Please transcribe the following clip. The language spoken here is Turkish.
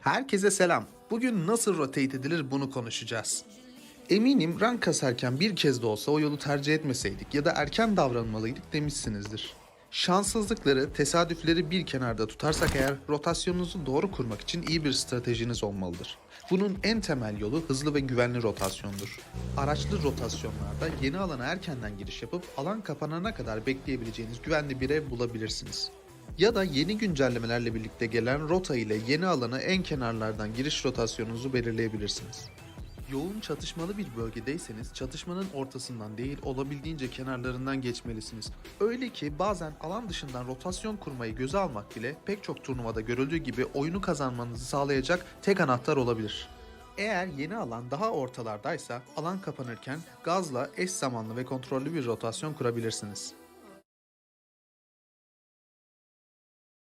Herkese selam. Bugün nasıl rotate edilir bunu konuşacağız. Eminim rank kasarken bir kez de olsa o yolu tercih etmeseydik ya da erken davranmalıydık demişsinizdir. Şanssızlıkları, tesadüfleri bir kenarda tutarsak eğer rotasyonunuzu doğru kurmak için iyi bir stratejiniz olmalıdır. Bunun en temel yolu hızlı ve güvenli rotasyondur. Araçlı rotasyonlarda yeni alana erkenden giriş yapıp alan kapanana kadar bekleyebileceğiniz güvenli bir ev bulabilirsiniz. Ya da yeni güncellemelerle birlikte gelen rota ile yeni alana en kenarlardan giriş rotasyonunuzu belirleyebilirsiniz. Yoğun çatışmalı bir bölgedeyseniz çatışmanın ortasından değil olabildiğince kenarlarından geçmelisiniz. Öyle ki bazen alan dışından rotasyon kurmayı göze almak bile pek çok turnuvada görüldüğü gibi oyunu kazanmanızı sağlayacak tek anahtar olabilir. Eğer yeni alan daha ortalardaysa alan kapanırken gazla eş zamanlı ve kontrollü bir rotasyon kurabilirsiniz.